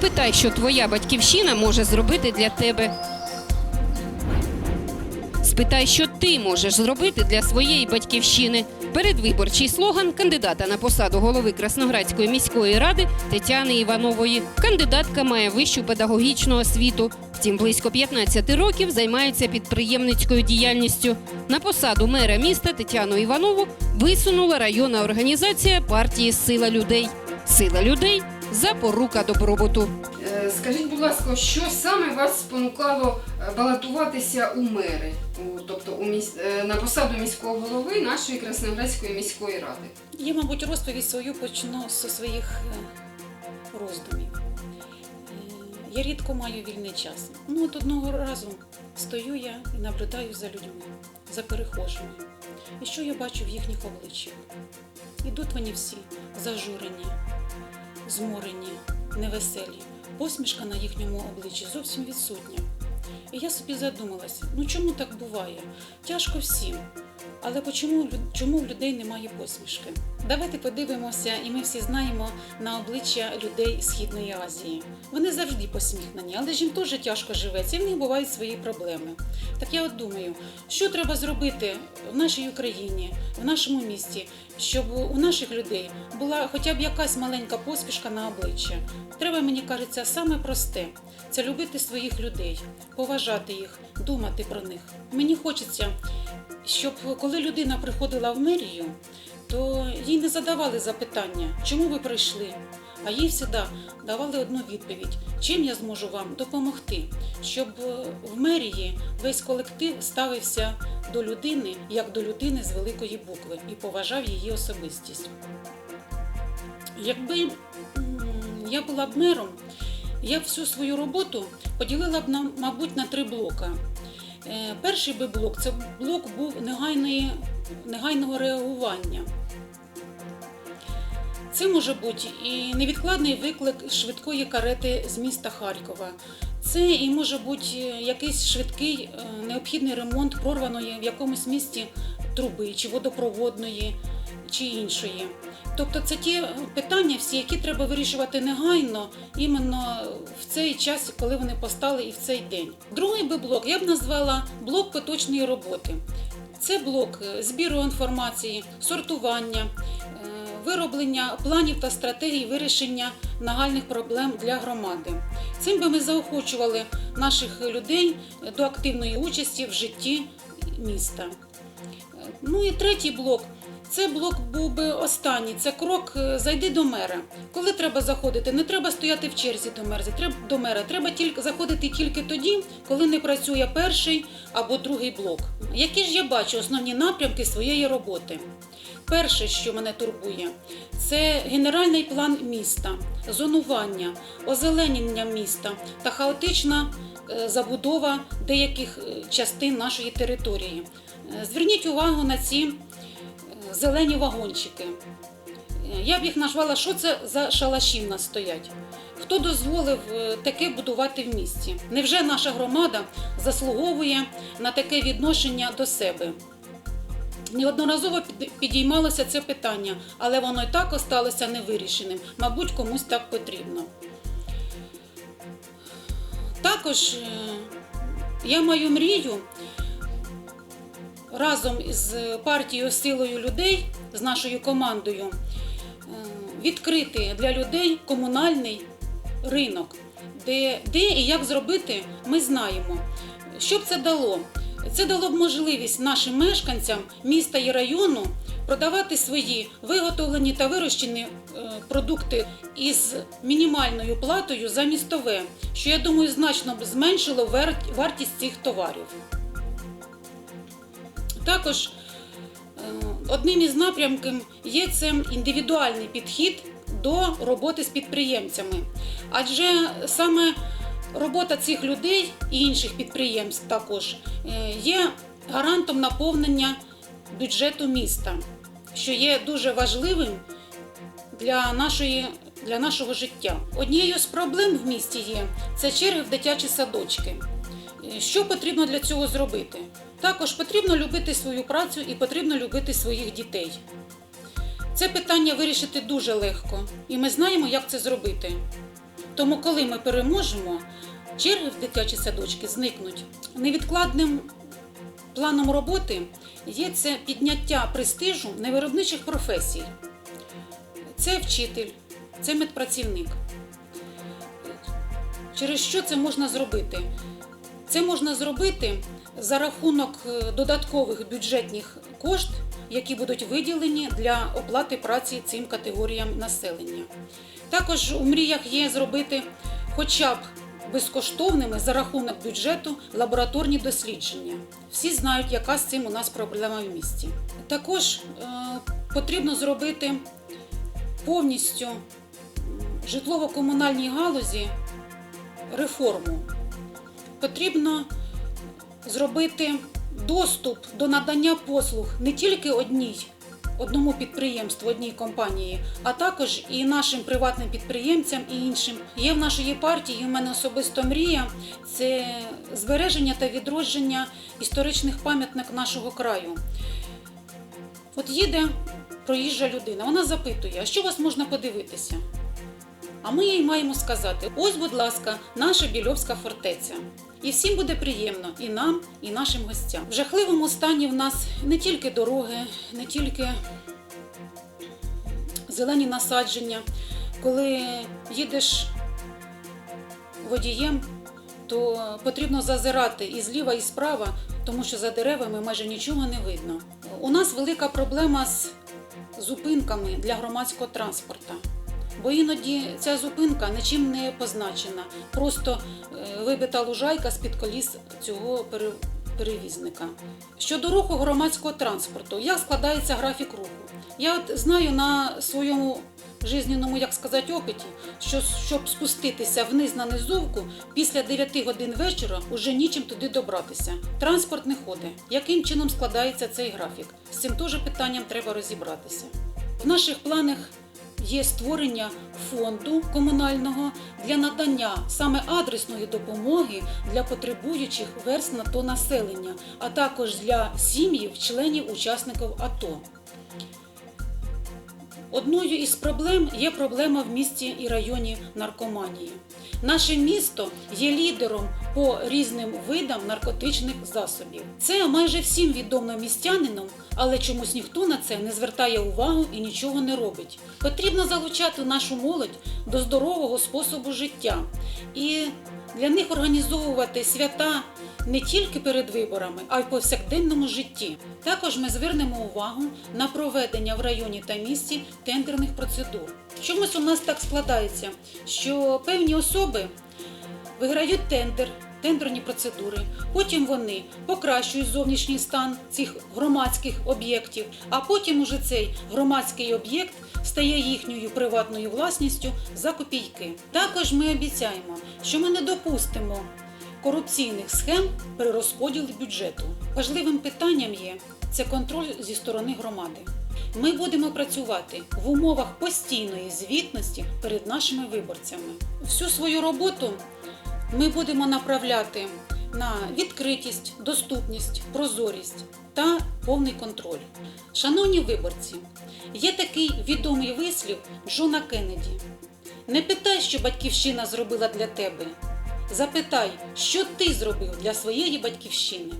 питай, що твоя батьківщина може зробити для тебе. Спитай, що ти можеш зробити для своєї батьківщини. Передвиборчий слоган кандидата на посаду голови Красноградської міської ради Тетяни Іванової. Кандидатка має вищу педагогічну освіту. Втім, близько 15 років займається підприємницькою діяльністю. На посаду мера міста Тетяну Іванову висунула районна організація партії Сила людей. Сила людей запорука добробуту. Е, Скажіть, будь ласка, що саме вас спонукало е, балотуватися у мери, тобто у міс... е, на посаду міського голови нашої Красноградської міської ради? Я, мабуть, розповідь свою почну зі своїх роздумів. Я рідко маю вільний час. Ну, от одного разу стою я і наблюдаю за людьми, за перехожими. І що я бачу в їхніх обличчях? Ідуть вони всі зажурені, зморені, невеселі. Посмішка на їхньому обличчі зовсім відсутня. І я собі задумалась, ну чому так буває? Тяжко всім. Але чому, чому в людей немає посмішки? Давайте подивимося, і ми всі знаємо на обличчя людей Східної Азії. Вони завжди посміхнені, але ж їм теж тяжко живеться, і в них бувають свої проблеми. Так я от думаю, що треба зробити в нашій Україні, в нашому місті, щоб у наших людей була хоча б якась маленька посмішка на обличчя. Треба, мені кажеться, саме просте це любити своїх людей, поважати їх, думати про них. Мені хочеться, щоб коли людина приходила в мерію, то їй не задавали запитання, чому ви прийшли. А їй завжди давали одну відповідь: чим я зможу вам допомогти, щоб е, в мерії весь колектив ставився до людини як до людини з великої букви і поважав її особистість. Якби я була б мером, я б всю свою роботу поділила б мабуть, на три блока. Е, Перший би блок це блок був негайної, негайного реагування. Це може бути і невідкладний виклик швидкої карети з міста Харкова. Це і може бути е, якийсь швидкий е, необхідний ремонт прорваної в якомусь місті труби, чи водопроводної, чи іншої. Тобто це ті питання, всі, які треба вирішувати негайно, іменно в цей час, коли вони постали, і в цей день. Другий би блок я б назвала блок поточної роботи. Це блок е, збіру інформації, сортування, е, вироблення планів та стратегій вирішення нагальних проблем для громади. Цим би ми заохочували наших людей до активної участі в житті міста. Е, Ну і третій блок. Це блок був би останній. Це крок е, зайди до мера. Коли треба заходити, не треба стояти в черзі до мерзи. Треба до мера. Треба тільки заходити тільки тоді, коли не працює перший або другий блок. Які ж я бачу основні напрямки своєї роботи? Перше, що мене турбує, це генеральний план міста, зонування, озеленення міста та хаотична е, забудова деяких е, частин нашої території. Зверніть увагу на ці зелені вагончики. Е, Я б їх назвала, що це за шалаші в нас стоять. Хто дозволив е, таке будувати в місті? Невже наша громада заслуговує на таке відношення до себе? Неодноразово підіймалося це питання, але воно і так осталося невирішеним. Мабуть, комусь так потрібно. Також е, я маю мрію разом із партією Силою людей, з нашою командою, е, відкрити для людей комунальний ринок, де, де і як зробити, ми знаємо. Що б це дало? Це дало б можливість нашим мешканцям міста і району продавати свої виготовлені та вирощені е, продукти із мінімальною платою за містове, що я думаю значно б зменшило вартість цих товарів. Також е, одним із напрямків є це індивідуальний підхід до роботи з підприємцями. Адже саме робота цих людей і інших підприємств також е, є гарантом наповнення бюджету міста, що є дуже важливим для, нашої, для нашого життя. Однією з проблем в місті є це черги в дитячі садочки. Е, Що потрібно для цього зробити? Також потрібно любити свою працю і потрібно любити своїх дітей. Це питання вирішити дуже легко, і ми знаємо, як це зробити. Тому, коли ми переможемо, черги в дитячі садочки зникнуть. Невідкладним планом роботи є це підняття престижу невиробничих професій. Це вчитель, це медпрацівник. Через що це можна зробити? Це можна зробити за рахунок е, додаткових бюджетних кошт, які будуть виділені для оплати праці цим категоріям населення. Також у мріях є зробити хоча б безкоштовними за рахунок бюджету лабораторні дослідження. Всі знають, яка з цим у нас проблема в місті. Також е, потрібно зробити повністю житлово-комунальній галузі реформу. Потрібно зробити доступ до надання послуг не тільки одній, одному підприємству, одній компанії, а також і нашим приватним підприємцям і іншим. Є в нашої партії, і в мене особисто мрія це збереження та відродження історичних пам'ятник нашого краю. От їде проїжджа людина, вона запитує, а що вас можна подивитися? А ми їй маємо сказати: ось, будь ласка, наша Більовська фортеця. І всім буде приємно, і нам, і нашим гостям. В жахливому стані в нас не тільки дороги, не тільки зелені насадження. Коли їдеш водієм, то потрібно зазирати і зліва, і справа, тому що за деревами майже нічого не видно. У нас велика проблема з зупинками для громадського транспорту. Бо іноді ця зупинка нічим не позначена. Просто е, вибита лужайка з-під коліс цього перевізника. Щодо руху громадського транспорту, як складається графік руху? Я от знаю на своєму жизненному, як сказати, опиті, що щоб спуститися вниз на низовку, після 9 годин вечора уже нічим туди добратися. Транспорт не ходить. Яким чином складається цей графік? З цим теж питанням треба розібратися. В наших планах є створення фонду комунального для надання саме адресної допомоги для потребуючих верст на то населення, а також для сім'їв, членів учасників АТО. Одною із проблем є проблема в місті і районі наркоманії. Наше місто є лідером по різним видам наркотичних засобів. Це майже всім відомо містянинам, але чомусь ніхто на це не звертає увагу і нічого не робить. Потрібно залучати нашу молодь до здорового способу життя і для них організовувати свята не тільки перед виборами, а й в повсякденному житті. Також ми звернемо увагу на проведення в районі та місті тендерних процедур. Чомусь у нас так складається, що певні особи виграють тендер, тендерні процедури. Потім вони покращують зовнішній стан цих громадських об'єктів, а потім уже цей громадський об'єкт стає їхньою приватною власністю за копійки. Також ми обіцяємо, що ми не допустимо корупційних схем при розподілі бюджету. Важливим питанням є це контроль зі сторони громади. Ми будемо працювати в умовах постійної звітності перед нашими виборцями. Всю свою роботу ми будемо направляти на відкритість, доступність, прозорість та повний контроль. Шановні виборці, є такий відомий вислів Джона Кеннеді. Не питай, що батьківщина зробила для тебе. Запитай, що ти зробив для своєї батьківщини.